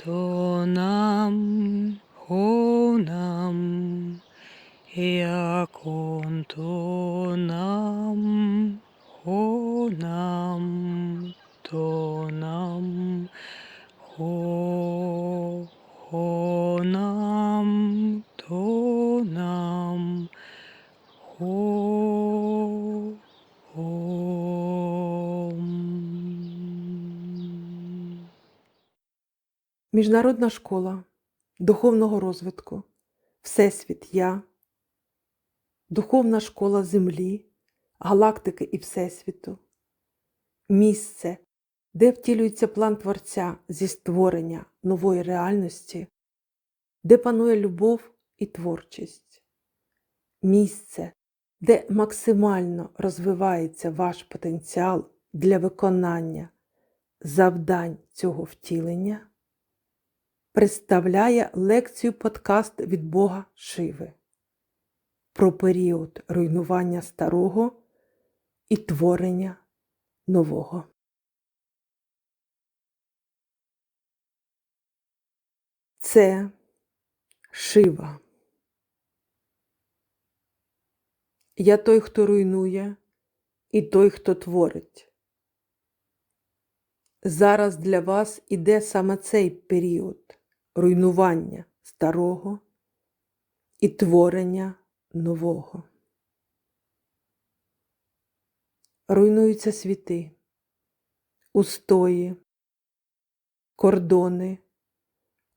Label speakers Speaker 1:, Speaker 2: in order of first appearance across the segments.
Speaker 1: Tonam, honam, yakon tonam, honam.
Speaker 2: Міжнародна школа духовного розвитку, Всесвіт Я, Духовна школа Землі, галактики і Всесвіту, місце, де втілюється план Творця зі створення нової реальності, де панує любов і творчість, місце, де максимально розвивається ваш потенціал для виконання завдань цього втілення представляє лекцію подкаст від Бога Шиви про період руйнування старого і творення нового. Це Шива. Я той, хто руйнує, і той, хто творить. Зараз для вас іде саме цей період руйнування старого і творення нового. Руйнуються світи, устої, кордони,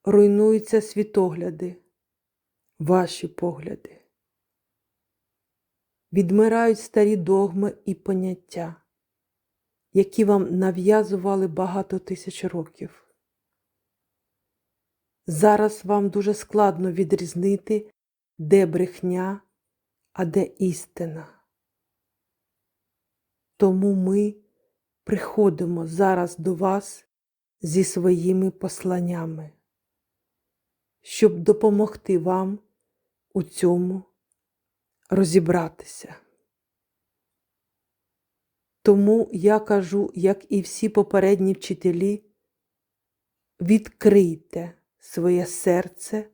Speaker 2: руйнуються світогляди, ваші погляди. Відмирають старі догми і поняття, які вам нав'язували багато тисяч років. Зараз вам дуже складно відрізнити, де брехня, а де істина. Тому ми приходимо зараз до вас зі своїми посланнями, щоб допомогти вам у цьому розібратися. Тому я кажу, як і всі попередні вчителі, відкрийте своє серце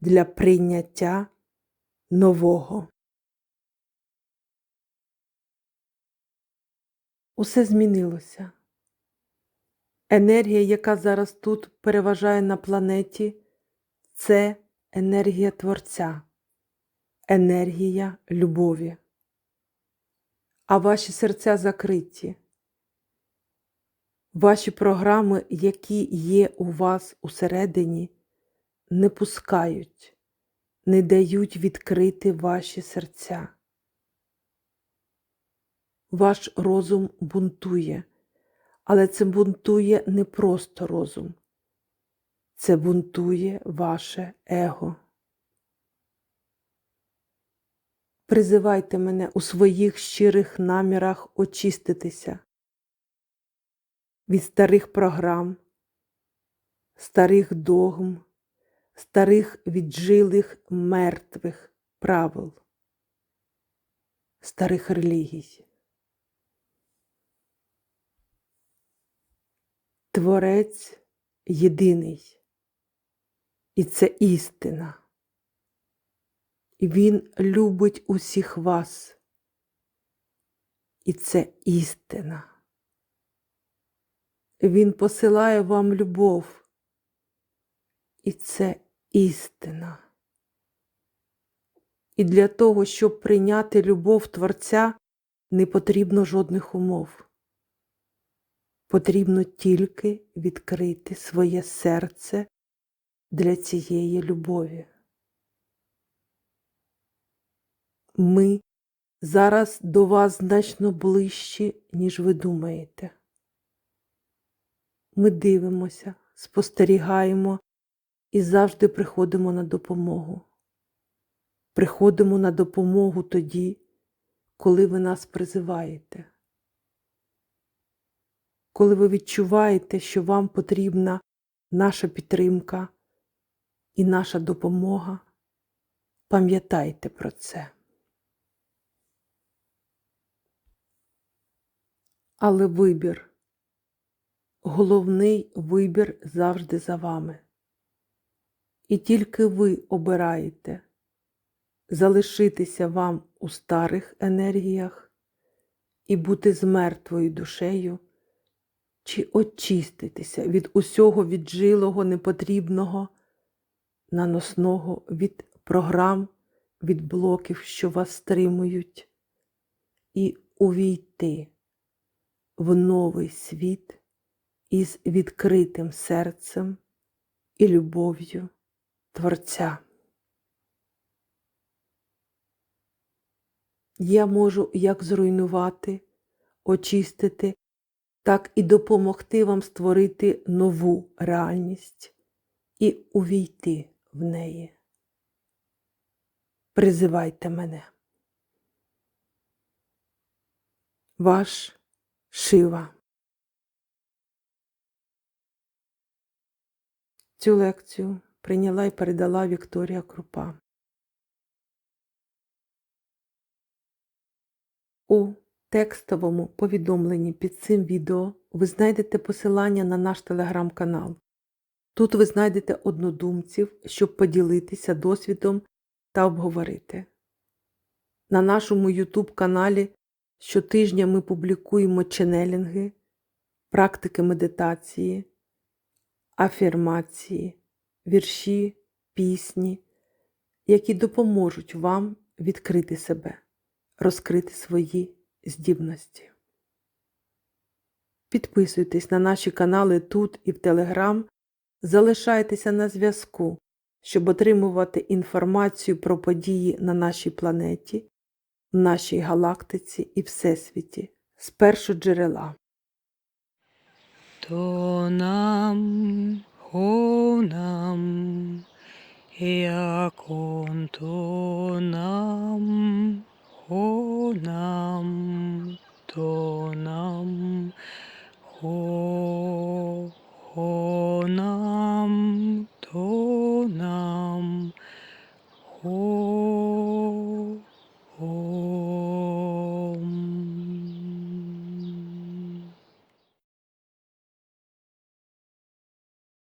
Speaker 2: для прийняття нового. Усе змінилося. Енергія, яка зараз тут переважає на планеті, це енергія Творця, енергія любові. А ваші серця закриті. Ваші програми, які є у вас усередині, не пускають, не дають відкрити ваші серця. Ваш розум бунтує, але це бунтує не просто розум, це бунтує ваше его. Призивайте мене у своїх щирих намірах очиститися від старих програм, старих догм, старих віджилих мертвих правил, старих релігій. Творець єдиний, і це істина. І Він любить усіх вас. І це істина. Він посилає вам любов. І це істина. І для того, щоб прийняти любов Творця, не потрібно жодних умов. Потрібно тільки відкрити своє серце для цієї любові. Ми зараз до вас значно ближчі, ніж ви думаєте. Ми дивимося, спостерігаємо і завжди приходимо на допомогу. Приходимо на допомогу тоді, коли ви нас призиваєте. Коли ви відчуваєте, що вам потрібна наша підтримка і наша допомога, пам'ятайте про це. Але вибір головний вибір завжди за вами. І тільки ви обираєте залишитися вам у старих енергіях і бути з мертвою душею, чи очиститися від усього віджилого, непотрібного, наносного від програм, від блоків, що вас стримують, і увійти в новий світ із відкритим серцем і любов'ю Творця. Я можу як зруйнувати, очистити, так і допомогти вам створити нову реальність і увійти в неї. Призивайте мене. Ваш Шива. Цю лекцію прийняла і передала Вікторія Крупа. У текстовому повідомленні під цим відео ви знайдете посилання на наш телеграм-канал. Тут ви знайдете однодумців, щоб поділитися досвідом та обговорити. На нашому YouTube каналі щотижня ми публікуємо ченелінги, практики медитації, афірмації, вірші, пісні, які допоможуть вам відкрити себе, розкрити свої здібності. Підписуйтесь на наші канали тут і в Телеграм, залишайтеся на зв'язку, щоб отримувати інформацію про події на нашій планеті, нашій галактиці і Всесвіті з першоджерела.
Speaker 1: Tonam, honam, to tonam, honam, to.